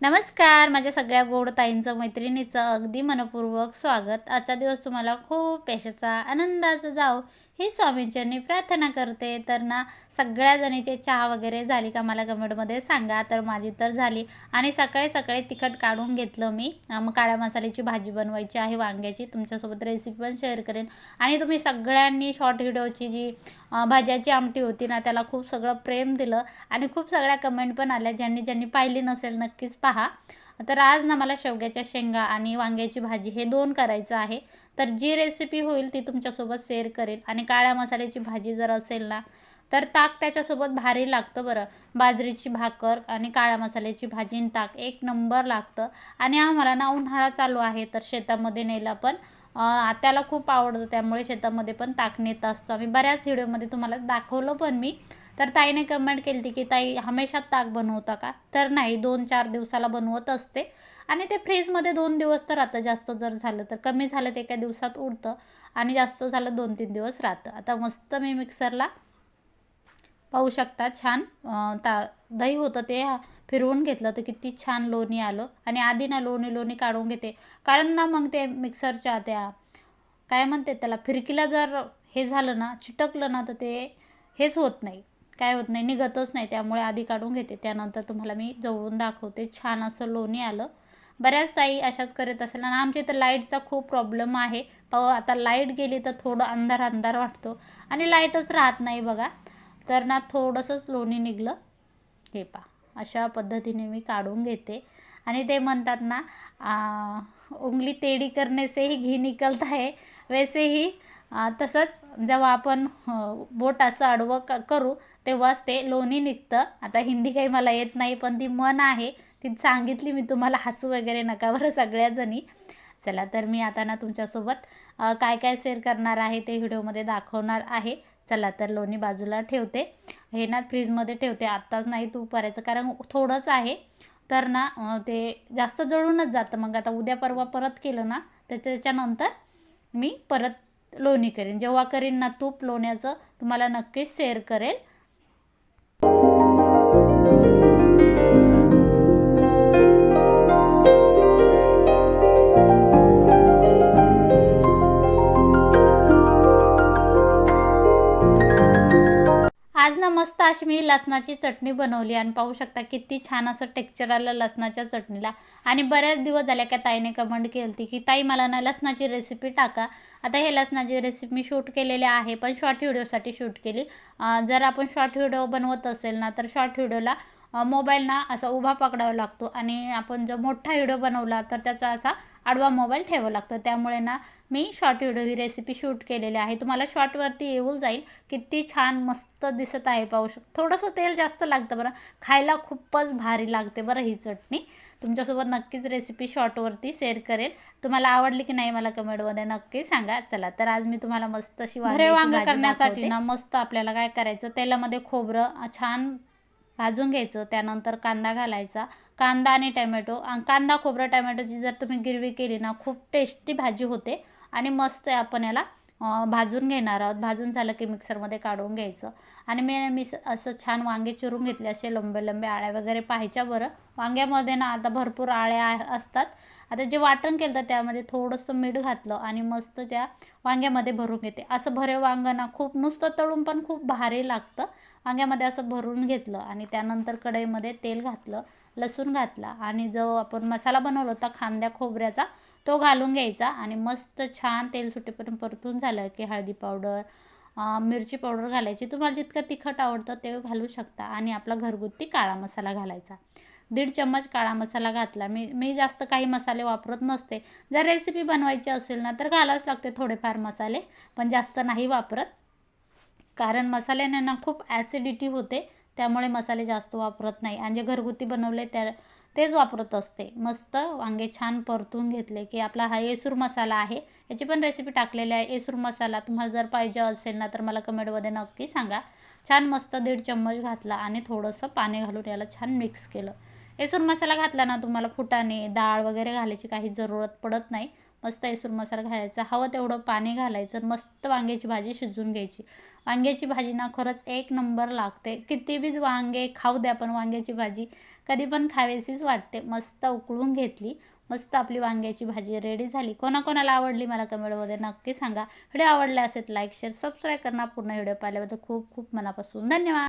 नमस्कार माझ्या सगळ्या गोड ताईंचं मैत्रिणीचं अगदी मनपूर्वक स्वागत. आजचा दिवस तुम्हाला खूप यशाचा आनंदाचा जाओ ही स्वामींच्यांनी प्रार्थना करते. तर ना सगळ्या जणीचे चहा वगैरे झाली का मला कमेंटमध्ये सांगा. तर माझी तर झाली. आणि सकाळी सकाळी तिखट काढून घेतलं मी. मग काळ्या मसाल्याची भाजी बनवायची आहे वांग्याची. तुमच्यासोबत रेसिपी पण शेअर करेन. आणि तुम्ही सगळ्यांनी शॉर्ट व्हिडिओची जी भाज्याची आमटी होती ना त्याला खूप सगळं प्रेम दिलं. आणि खूप सगळ्या कमेंट पण आल्या. ज्यांनी ज्यांनी पाहिली नसेल नक्कीच पहा. तर आज ना मला शेवग्याच्या शेंगा आणि वांग्याची भाजी हे दोन करायचं आहे. तर जी रेसिपी होईल ती तुमच्यासोबत शेअर करेल आणि काळ्या मसाल्याची भाजी जर असेल ना तर ताक त्याच्यासोबत भारी लागतं बरं. बाजरीची भाकर आणि काळ्या मसाल्याची भाजी आणि ताक एक नंबर लागतं. आणि आम्हाला ना उन्हाळा चालू आहे तर शेतामध्ये नेला पण त्याला खूप आवडतं. त्यामुळे शेतामध्ये पण ताक नेत असतो. आम्ही बऱ्याच व्हिडिओमध्ये तुम्हाला दाखवलं पण मी. तर ताईने कमेंट केली होती की ताई हमेशा ताक बनवता का? तर नाही दोन चार दिवसाला बनवत असते. आणि ते फ्रीजमध्ये दोन दिवस तर राहतं जास्त जर झालं तर. कमी झालं ते एका दिवसात उडतं आणि जास्त झालं दोन तीन दिवस राहतं. आता मस्त मी मिक्सरला पाहू शकता छान ता दही होतं ते फिरवून घेतलं तर किती छान लोणी आलं. आणि आधी ना लोणी लोणी काढून घेते. कारण ना मग ते मिक्सरच्या त्या काय म्हणते त्याला फिरकीला जर हे झालं ना चिटकलं ना तर ते हेच होत नाही. काय होत नाही निघतच नाही त्यामुळे आधी काढून घेते. त्यानंतर तुम्हाला मी जवळून दाखवते. छान असं लोणी आलं. बऱ्याच ताई अशाच करत असेल आणि आमच्या इथं लाईटचा खूप प्रॉब्लेम आहे. पाहू आता लाइट गेली तर थोडं अंधार अंधार वाटतो. आणि लाईटच राहत नाही बघा. तर ना थोडंसंच लोणी निघलं. हे पा अशा पद्धतीने मी काढून घेते. आणि ते म्हणतात ना उंगली टेढ़ी करणे से ही घी निकलत आहे. वैसे ही तसंच जेव्हा आपण बोट असं आडवं क करू तेव्हाच ते लोणी निघतं. आता हिंदी काही मला येत नाही पण ती मन आहे. ती सांगितली मी तुम्हाला हसू वगैरे नका बरं सगळ्याजणी. चला तर मी आता ना तुमच्यासोबत काय काय शेअर करणार आहे ते व्हिडिओमध्ये दाखवणार आहे. चला तर लोणी बाजूला ठेवते. हे ना फ्रीजमध्ये ठेवते. आत्ताच नाही तू करायचं कारण थोडंच आहे. तर ना ते जास्त जळूनच जातं. मग आता उद्या परवा परत केलं ना तर त्याच्यानंतर मी परत लोणी करेन. जेव्हा करेन ना तूप लोण्याचं तुम्हाला नक्कीच शेअर करेल. आज मी लसणाची चटणी बनवली आणि पाहू शकता किती छान असं टेक्स्चर आलं लसणाच्या चटणीला. आणि बऱ्याच दिवस झाल्या का ताईने कमेंट केली होती की ताई मला ना लसणाची रेसिपी टाका. आता हे लसणाची रेसिपी मी शूट केलेली आहे पण शॉर्ट व्हिडिओसाठी शूट केली. जर आपण शॉर्ट व्हिडिओ बनवत असेल ना तर शॉर्ट व्हिडिओला मोबाईल ना असा उभा पकडावा लागतो. आणि आपण जर मोठा व्हिडिओ बनवला तर त्याचा असा आडवा मोबाईल ठेवावा लागतो. त्यामुळे ना मी शॉर्ट व्हिडिओ ही रेसिपी शूट केलेली आहे. तुम्हाला शॉर्टवरती येऊन जाईल. किती छान मस्त दिसत आहे पाहू शक थोडंसं तेल जास्त लागतं बरं. खायला खूपच भारी लागते बरं ही चटणी. तुमच्यासोबत नक्कीच रेसिपी शॉर्टवरती शेअर करेल. तुम्हाला आवडली की नाही मला कमेंटमध्ये नक्की सांगा. चला तर आज मी तुम्हाला मस्त अशी वांग करण्यासाठी. ना मस्त आपल्याला काय करायचं? तेलामध्ये खोबरं छान भाजून घ्यायचं त्यानंतर कांदा घालायचा. कांदा आणि टॅमॅटो कांदा खोबरं टॅमॅटोची जर तुम्ही गिरवी केली ना खूप टेस्टी भाजी होते आणि मस्त आपण याला भाजून घेणार आहोत. भाजून झालं की मिक्सरमध्ये काढून घ्यायचं. आणि मी मी असं छान वांगे चिरून घेतले असे लंबे लंबे आळ्या वगैरे पाहायच्या बरं. वांग्यामध्ये ना आता भरपूर आळ्या असतात. आता जे वाटण केलं तर त्यामध्ये थोडंसं मीठ घातलं आणि मस्त त्या वांग्यामध्ये भरून घेते असं भरे वांगं ना खूप नुसतं तळून पण खूप भारी लागतं. वांग्यामध्ये असं भरून घेतलं आणि त्यानंतर कढईमध्ये तेल घातलं लसूण घातला आणि जो आपण मसाला बनवला होता खांद्या खोबऱ्याचा तो घालून घ्यायचा आणि मस्त छान तेल सुटेपर्यंत परतून झालं की हळदी पावडर मिरची पावडर घालायची. तुम्हाला जितकं तिखट आवडतं ते घालू शकता आणि आपला घरगुती काळा मसाला घालायचा. दीड चम्मच काळा मसाला घातला. मी मी जास्त काही मसाले वापरत नसते. जर रेसिपी बनवायची असेल ना तर घालावंच लागते थोडेफार मसाले पण जास्त नाही वापरत. कारण मसाल्याने ना खूप ॲसिडिटी होते त्यामुळे मसाले जास्त वापरत नाही. आणि जे घरगुती बनवले त्या तेच वापरत असते. मस्त वांगे छान परतून घेतले की आपला हा येसूर मसाला आहे. याची पण रेसिपी टाकलेली आहे. येसूर मसाला तुम्हाला जर पाहिजे असेल ना तर मला कमेंटमध्ये नक्की सांगा. छान मस्त दीड चम्मच घातला आणि थोडंसं पाणी घालून याला छान मिक्स केलं. येसूर मसाला घातला ना तुम्हाला फुटाणे डाळ वगैरे घालायची काही जरूरत पडत नाही. मस्त येसूर मसाला घालायचा. हवं तेवढं पाणी घालायचं मस्त वांग्याची भाजी शिजवून घ्यायची. वांग्याची भाजी ना खरंच एक नंबर लागते. किती बीज वांगे खाऊ द्या पण वांग्याची भाजी कधी पण खावेसीच वाटते. मस्त उकळून घेतली. मस्त आपली वांग्याची भाजी रेडी झाली. कोणाकोणाला आवडली मला कमेंटमध्ये नक्की सांगा. व्हिडिओ आवडला असेल लाईक शेअर सबस्क्राईब करणार पूर्ण व्हिडिओ पाहिल्याबद्दल खूप खूप मनापासून धन्यवाद.